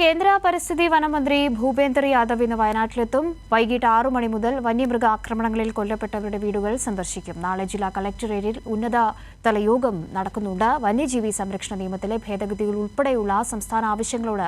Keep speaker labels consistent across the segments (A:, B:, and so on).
A: കേന്ദ്ര പരിസ്ഥിതി വനമന്ത്രി ഭൂപേന്ദർ യാദവ് ഇന്ന് വയനാട്ടിലെത്തും. വൈകിട്ട് ആറു മണി മുതൽ വന്യമൃഗ ആക്രമണങ്ങളിൽ കൊല്ലപ്പെട്ടവരുടെ വീടുകൾ സന്ദർശിക്കും. നാളെ ജില്ലാ കളക്ടറേറ്റിൽ ഉന്നതതല യോഗം നടക്കുന്നുണ്ട്. വന്യജീവി സംരക്ഷണ നിയമത്തിലെ ഭേദഗതികൾ ഉൾപ്പെടെയുള്ള സംസ്ഥാന ആവശ്യങ്ങളോട്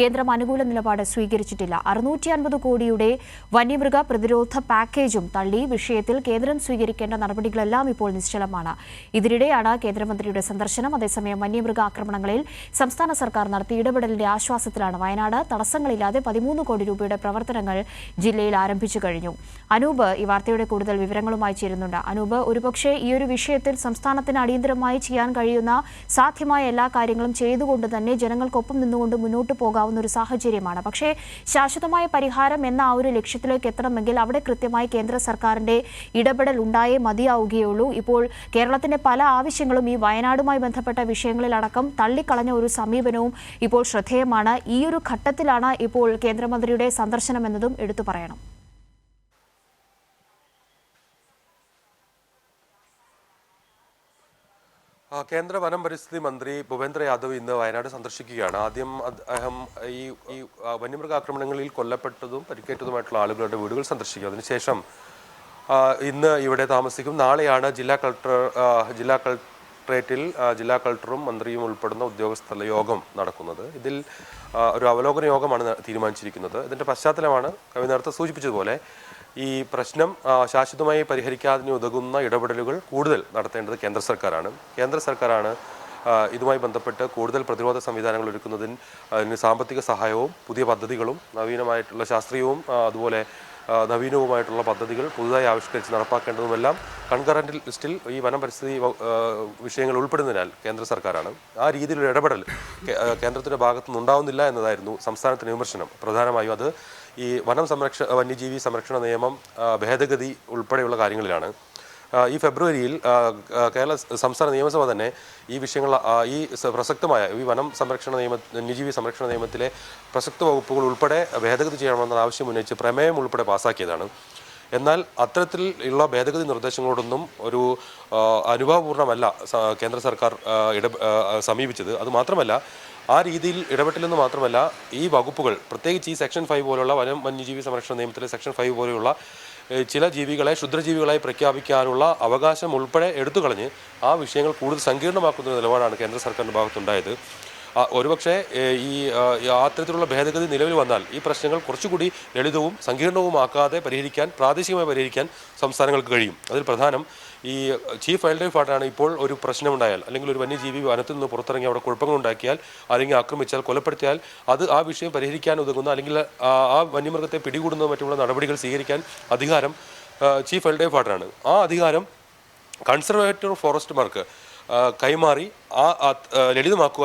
A: കേന്ദ്രം അനുകൂല നിലപാട് സ്വീകരിച്ചിട്ടില്ല. അറുന്നൂറ്റി അൻപത് കോടിയുടെ വന്യമൃഗ പ്രതിരോധ പാക്കേജും തള്ളി വിഷയത്തിൽ കേന്ദ്രം സ്വീകരിക്കേണ്ട നടപടികളെല്ലാം ഇപ്പോൾ നിശ്ചലമാണ്. ഇതിനിടെയാണ് കേന്ദ്രമന്ത്രിയുടെ സന്ദർശനം. അതേസമയം വന്യമൃഗ ആക്രമണങ്ങളിൽ സംസ്ഥാന സർക്കാർ നടത്തിയ ഇടപെടലിന്റെ ആശ്വാസത്തിലാണ് വയനാട് തടസ്സങ്ങളില്ലാതെ പതിമൂന്ന് കോടി രൂപയുടെ പ്രവർത്തനങ്ങൾ ജില്ലയിൽ ആരംഭിച്ചു കഴിഞ്ഞു. അനൂപ് ഈ വാർത്തയുടെ കൂടുതൽ വിവരങ്ങളുമായി ചേരുന്നുണ്ട്. അനൂപ് ഒരുപക്ഷെ ഈ ഒരു വിഷയത്തിൽ സംസ്ഥാനത്തിന് അടിയന്തരമായി ചെയ്യാൻ കഴിയുന്ന സാധ്യമായ എല്ലാ കാര്യങ്ങളും ചെയ്തുകൊണ്ട് തന്നെ ജനങ്ങൾക്കൊപ്പം നിന്നുകൊണ്ട് മുന്നോട്ട് പോകാവുന്ന ഒരു സാഹചര്യമാണ്. പക്ഷേ ശാശ്വതമായ പരിഹാരം എന്ന ആ ഒരു ലക്ഷ്യത്തിലേക്ക് എത്തണമെങ്കിൽ അവിടെ കൃത്യമായി കേന്ദ്ര സർക്കാരിന്റെ ഇടപെടൽ ഉണ്ടായേ മതിയാവുകയുള്ളൂ. ഇപ്പോൾ കേരളത്തിന്റെ പല ആവശ്യങ്ങളും ഈ വയനാടുമായി ബന്ധപ്പെട്ട വിഷയങ്ങളിലടക്കം തള്ളിക്കളഞ്ഞ ഒരു സമീപനവും ഇപ്പോൾ ശ്രദ്ധേയമാണ്. ഈ ഒരു ഘട്ടത്തിലാണ് ഇപ്പോൾ കേന്ദ്രമന്ത്രിയുടെ സന്ദർശനം എന്നതും എടുത്തു പറയണം.
B: കേന്ദ്ര വനം പരിസ്ഥിതി മന്ത്രി ഭൂപേന്ദ്ര യാദവ് ഇന്ന് വയനാട് സന്ദർശിക്കുകയാണ്. ആദ്യം അദ്ദേഹം ഈ ഈ വന്യമൃഗാക്രമണങ്ങളിൽ കൊല്ലപ്പെട്ടതും പരിക്കേറ്റതുമായിട്ടുള്ള ആളുകളുടെ വീടുകൾ സന്ദർശിക്കും. അതിനുശേഷം ഇന്ന് ഇവിടെ താമസിക്കും. നാളെയാണ് ജില്ലാ കളക്ടർ ജില്ലാ കളക്ടറേറ്റിൽ ആ, ജില്ലാ കളക്ടറും മന്ത്രിയും ഉൾപ്പെടുന്ന ഉദ്യോഗസ്ഥ യോഗം നടക്കുന്നത്. ഇതിൽ ഒരു അവലോകന യോഗമാണ് തീരുമാനിച്ചിരിക്കുന്നത്. ഇതിന്റെ പശ്ചാത്തലമാണ് കവി നേരത്തെ സൂചിപ്പിച്ചതുപോലെ ഈ പ്രശ്നം ശാശ്വതമായി പരിഹരിക്കാതിന് ഉതകുന്ന ഇടപെടലുകൾ കൂടുതൽ നടത്തേണ്ടത് കേന്ദ്ര സർക്കാരാണ്. കേന്ദ്ര സർക്കാരാണ് ഇതുമായി ബന്ധപ്പെട്ട് കൂടുതൽ പ്രതിരോധ സംവിധാനങ്ങൾ ഒരുക്കുന്നതിന് അതിന് സാമ്പത്തിക സഹായവും പുതിയ പദ്ധതികളും നവീനമായിട്ടുള്ള ശാസ്ത്രീയവും അതുപോലെ നവീനവുമായിട്ടുള്ള പദ്ധതികൾ പുതുതായി ആവിഷ്കരിച്ച് നടപ്പാക്കേണ്ടതുമെല്ലാം കൺകറന്റ് ലിസ്റ്റിൽ ഈ വനം പരിസ്ഥിതി വിഷയങ്ങൾ ഉൾപ്പെടുന്നതിനാൽ കേന്ദ്ര സർക്കാരാണ്. ആ രീതിയിലൊരു ഇടപെടൽ കേന്ദ്രത്തിന്റെ ഭാഗത്തുനിന്ന് നിന്നുണ്ടാവുന്നില്ല എന്നതായിരുന്നു സംസ്ഥാനത്തിന് വിമർശനം. പ്രധാനമായും അത് ഈ വനം സംരക്ഷ വന്യജീവി സംരക്ഷണ നിയമം ഭേദഗതി ഉൾപ്പെടെയുള്ള കാര്യങ്ങളിലാണ്. ഈ ഫെബ്രുവരിയിൽ കേരള സംസ്ഥാന നിയമസഭ തന്നെ ഈ വിഷയങ്ങൾ ഈ പ്രസക്തമായ ഈ വനം സംരക്ഷണ നിയമ വന്യജീവി സംരക്ഷണ നിയമത്തിലെ പ്രസക്ത വകുപ്പുകൾ ഉൾപ്പെടെ ഭേദഗതി ചെയ്യണമെന്ന ആവശ്യം ഉന്നയിച്ച് പ്രമേയം ഉൾപ്പെടെ പാസാക്കിയതാണ്. എന്നാൽ അത്തരത്തിലുള്ള ഭേദഗതി നിർദ്ദേശങ്ങളോടൊന്നും ഒരു അനുഭവപൂർണമല്ല കേന്ദ്ര സർക്കാർ ഇട സമീപിച്ചത്. അത് മാത്രമല്ല ആ രീതിയിൽ ഇടപെട്ടില്ലെന്ന് മാത്രമല്ല ഈ വകുപ്പുകൾ പ്രത്യേകിച്ച് ഈ സെക്ഷൻ ഫൈവ് പോലുള്ള വനം വന്യജീവി സംരക്ഷണ നിയമത്തിലെ സെക്ഷൻ ഫൈവ് പോലെയുള്ള ചില ജീവികളെ ക്ഷുദ്രജീവികളായി പ്രഖ്യാപിക്കാനുള്ള അവകാശം ഉൾപ്പെടെ എടുത്തു കളഞ്ഞ് ആ വിഷയങ്ങൾ കൂടുതൽ സങ്കീർണമാക്കുന്ന നിലപാടാണ് കേന്ദ്ര സർക്കാരിന്റെ ഭാഗത്തുണ്ടായത്. ഒരുപക്ഷെ ഈ അത്തരത്തിലുള്ള ഭേദഗതി നിലവിൽ വന്നാൽ ഈ പ്രശ്നങ്ങൾ കുറച്ചുകൂടി ലളിതവും സങ്കീർണവുമാക്കാതെ പരിഹരിക്കാൻ പ്രാദേശികമായി പരിഹരിക്കാൻ സംസ്ഥാനങ്ങൾക്ക് കഴിയും. അതിൽ പ്രധാനം ഈ ചീഫ് വൈൽഡ് ലൈഫ് ആർട്ടാണ് ഇപ്പോൾ ഒരു പ്രശ്നമുണ്ടായാൽ അല്ലെങ്കിൽ ഒരു വന്യജീവി വനത്തിൽ നിന്ന് പുറത്തിറങ്ങി അവിടെ കുഴപ്പങ്ങൾ ഉണ്ടാക്കിയാൽ അല്ലെങ്കിൽ ആക്രമിച്ചാൽ കൊലപ്പെടുത്തിയാൽ അത് ആ വിഷയം പരിഹരിക്കാൻ ഉതകുന്ന അല്ലെങ്കിൽ ആ വന്യമൃഗത്തെ പിടികൂടുന്ന മറ്റുള്ള നടപടികൾ സ്വീകരിക്കാൻ അധികാരം ചീഫ് വൈൽഡ് ലൈഫ് ആർട്ടാണ് ആ അധികാരം കൺസർവേറ്റീവ് ഫോറസ്റ്റ് മാർക്ക് കൈമാറി ആ, ലളിതമാക്കുക